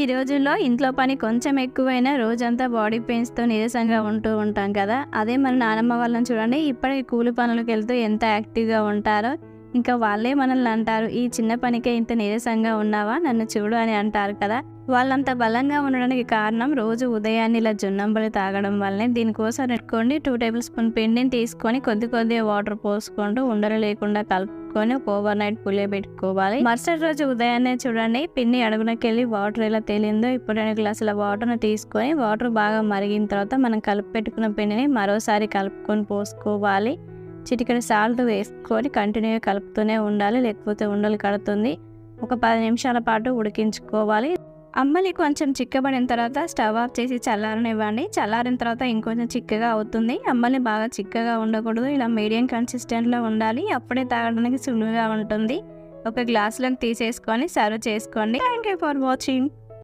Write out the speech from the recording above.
ఈ రోజుల్లో ఇంట్లో పని కొంచెం ఎక్కువైనా రోజంతా బాడీ పెయిన్స్తో నీరసంగా ఉంటూ ఉంటాం కదా. అదే మన నానమ్మ వాళ్ళని చూడండి ఇప్పటికి కూలి పనులకు వెళ్తూ ఎంత యాక్టివ్గా ఉంటారో ఇంకా వాళ్ళే మనల్ని అంటారు ఈ చిన్న పనికే ఇంత నీరసంగా ఉన్నావా? నన్ను చూడు అని అంటారు కదా. వాళ్ళంత బలంగా ఉండడానికి కారణం రోజు ఉదయాన్నే ఇలా జొన్నంబలి తాగడం వల్లనే. దీనికోసం పెట్టుకోండి టూ టేబుల్ స్పూన్ పిండిని తీసుకొని కొద్ది కొద్దిగా వాటర్ పోసుకుంటూ ఉండలు లేకుండా కలుపు పెట్టుకొని ఓవర్ నైట్ పులియబెట్టుకోవాలి మరుసటి రోజు ఉదయాన్నే చూడండి పిండి అడుగునకెళ్ళి వాటర్ ఎలా తేలిందో ఇప్పుడు రెండు గ్లాసుల వాటర్ని తీసుకొని వాటర్ బాగా మరిగిన తర్వాత మనం కలిపి పెట్టుకున్న పిండిని మరోసారి కలుపుకొని పోసుకోవాలి. చిటికెడు సాల్ట్ వేసుకొని కంటిన్యూగా కలుపుతూనే ఉండాలి లేకపోతే ఉండలు కడుతుంది. ఒక పది నిమిషాల పాటు ఉడికించుకోవాలి. అమ్మలి కొంచెం చిక్కబడిన తర్వాత స్టవ్ ఆఫ్ చేసి చల్లారనివ్వండి. చల్లారిన తర్వాత ఇంకొంచెం చిక్కగా అవుతుంది. అమ్మలి బాగా చిక్కగా ఉండకూడదు. ఇలా మీడియం కన్సిస్టెంట్లో ఉండాలి. అప్పుడే తాగడానికి సులువుగా ఉంటుంది. ఒక గ్లాసులోకి తీసేసుకొని సర్వ్ చేసుకోండి. Thank you for watching